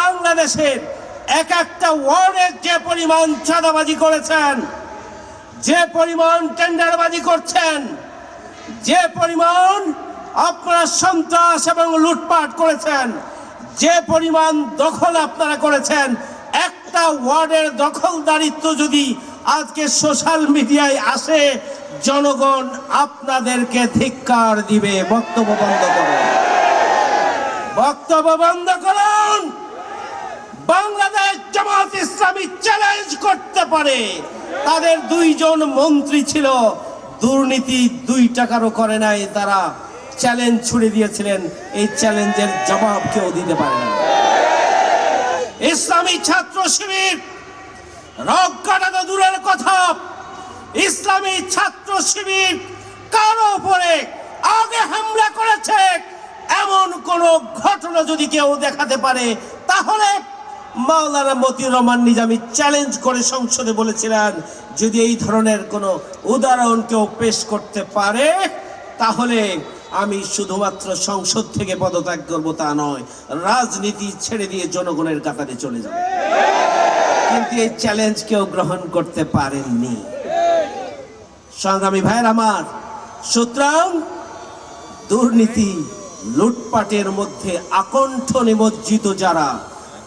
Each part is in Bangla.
বাংলাদেশের এক একটা ওয়ার্ডের যে পরিমাণ চাঁদাবাজি করেছেন, যে পরিমাণ টেন্ডারবাজি করছেন, যে পরিমাণ আপনারা সন্ত্রাস এবং লুটপাট করেছেন, যে পরিমাণ দখল আপনারা করেছেন, একটা ওয়ার্ডের দখলদারিত্ব যদি আজকে সোশ্যাল মিডিয়ায় আসে, জনগণ আপনাদেরকে ধিক্কার দিবে। বক্তব্য বন্ধ করুন। বক্তব্য বন্ধ করুন। বাংলাদেশ জামাত ইসলামী চ্যালেঞ্জ করতে পারে। তাদের দুইজন মন্ত্রী ছিল। দুর্নীতি দুই টাকারও করে নাই। তারা চ্যালেঞ্জ ছুড়ে দিয়েছিলেন। এই চ্যালেঞ্জের জবাব কেউ দিতে পারে না ইসলামী ছাত্র শিবির, রক কাটানো দূরের কথা। ইসলামী ছাত্র শিবির কারও উপরে আগে হামলা করেছে? এমন কোন ঘটনা যদি কেউ দেখাতে পারে, তাহলে মাওলানা মতিউর রহমান নিজামী চ্যালেঞ্জ করে সংসদে বলেছিলেন, যদি এই ধরনের কোনো উদাহরণ কেউ পেশ করতে পারে, তাহলে আমি শুধুমাত্র সংসদ থেকে পদত্যাগ করব, তা নয়, রাজনীতি ছেড়ে দিয়ে জনগণের কাতারে চলে যাব। কিন্তু এই চ্যালেঞ্জ কেউ গ্রহণ করতে পারেননি। সংগ্রামী ভাইয়ের আমার, সুতরাং দুর্নীতি, লুটপাটের মধ্যে আকণ্ঠ নিমজ্জিত যারা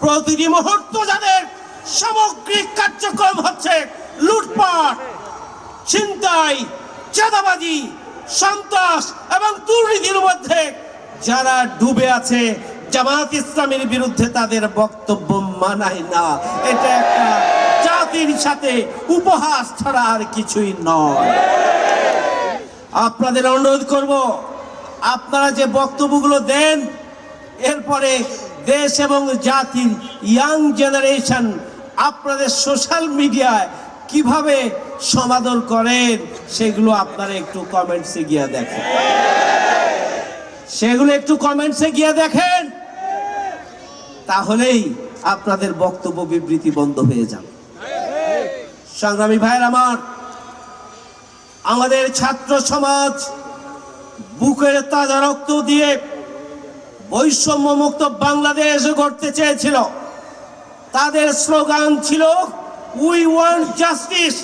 প্রতিটি মুহূর্ত যাদের সামগ্রিক কার্যক্রম হচ্ছে লুটপাট, ছিনতাই, চাঁদাবাজি, সন্ত্রাস এবং দুর্নীতির মধ্যে যারা ডুবে আছে জামাত ইসলামের বিরুদ্ধে তাদের বক্তব্য মানায় না। এটা একটা জাতির সাথে উপহাস ছাড়া আর কিছুই নয়। আপনাদের অনুরোধ করব, আপনারা যে বক্তব্যগুলো দেন এরপরে দেশ এবং জাতির ইয়াং জেনারেশন আপনাদের সোশ্যাল মিডিয়ায় কীভাবে সমাদর করেন, সেগুলো আপনারা একটু কমেন্টসে গিয়ে দেখেন। সেগুলো একটু কমেন্টসে গিয়ে দেখেন, তাহলেই আপনাদের বক্তব্য বিবৃতি বন্ধ হয়ে যাবে। সংগ্রামী ভাইয়ের আমার, আমাদের ছাত্র সমাজ বুকের তাজা রক্ত দিয়ে বৈষম্য মুক্ত বাংলাদেশ গড়তে চেয়েছিল। তাদের স্লোগান ছিল উই ওয়ান্ট জাস্টিস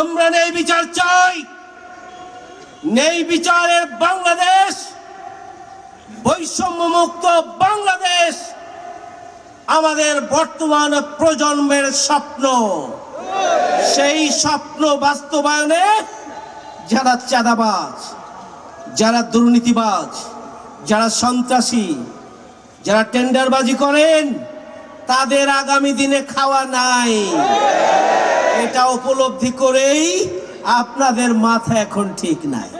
আমরা নেই বিচার চাই। নেই বিচারের বাংলাদেশ। বৈষম্য মুক্ত বাংলাদেশ আমাদের বর্তমান প্রজন্মের স্বপ্ন। সেই স্বপ্ন বাস্তবায়নে যারা চাঁদাবাজ, যারা দুর্নীতিবাজ যারা সন্ত্রাসী, যারা টেন্ডারবাজি করেন, তাদের আগামী দিনে খাওয়া নাই। এটা উপলব্ধি করেই আপনাদের মাথা এখন ঠিক নাই।